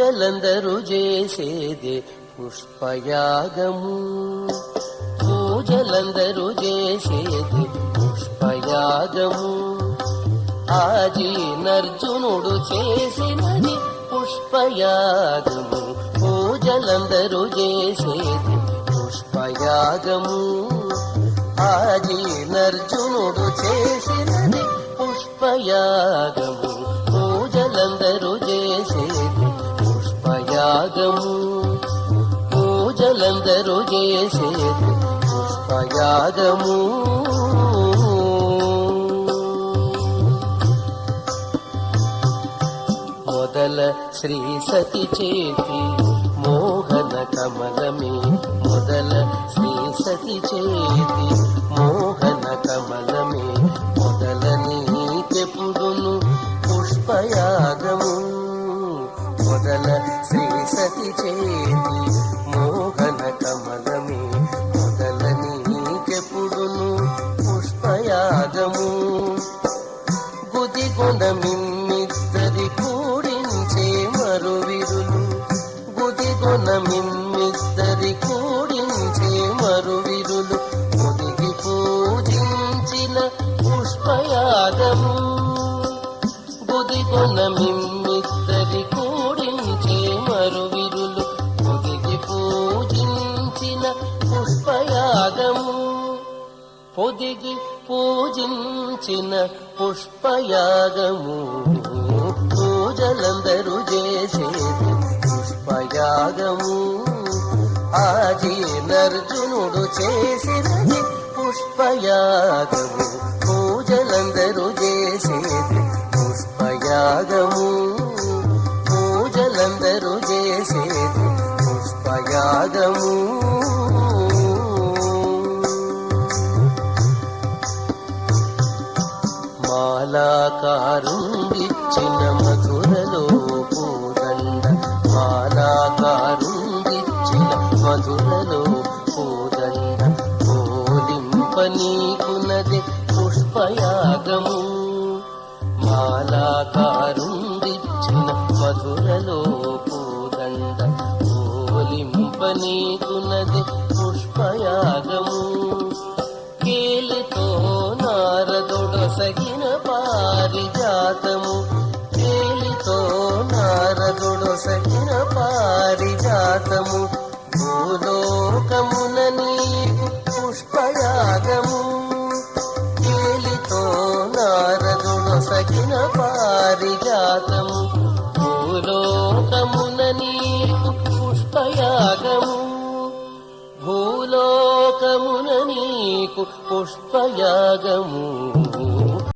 పూజలందరూ చేసేదే పుష్పయాగము. పూజలందరూ చేసేది పుష్పయాగము. ఆజీ నర్జునుడు చేసినది పుష్పయాగము. పూజలందరూ చేసేది పుష్పయాగము. ఆజీ నర్జునుడు చేసినది పుష్పయాగము. పూజలందరూ చేసేది పుష్పయాగము మొదల శ్రీ సతి చేతి మోహన కమలమే. మొదల శ్రీ సతి చేతి మోహన కమలమే. మొదల నీకెప్పుడును పుష్పయాగము. మొదల శ్రీ సతి చేతి గుదిగొండ మిమ్మిద్దరి కూడించే మరువిరులు. గుదిగొన మిమ్మిద్దరి కూడించే మరువిరులు. ముదిగి పూజించిన పుష్పయాగము గుదిగొన మిమ్మిద్దరి కూడించే మరువిరులు. ముదిగి పూజించిన పుష్పయాగము పొదిగి పూజించిన పుష్పయాగము పూజలందరూ చేసేది పుష్పయాగము. ఆజీ నర్జునుడు చేసినది పుష్పయాగము. పూజలందరూ చేసేది పుష్పయాగము. పూజలందరూ మాలాకారుండిచ్చిన మధురలో పూదండ మాలాకారుండిచ్చిన మధురలో పూదండ పోలింప నీకున్నది పుష్పయాగము. మాలాకారుండిచ్చిన మధురలో పూదండ పోలింప నీకున్నది పారిజాతము కేలితో నారదుడొసగిన పారిజాతము. భూలోకమున నీకు పుష్పయాగము. కేలితో నారదుడొసగిన పారిజాతము. భూలోకమున నీకు పుష్పయాగము. భూలోకమున నీకు పుష్పయాగము.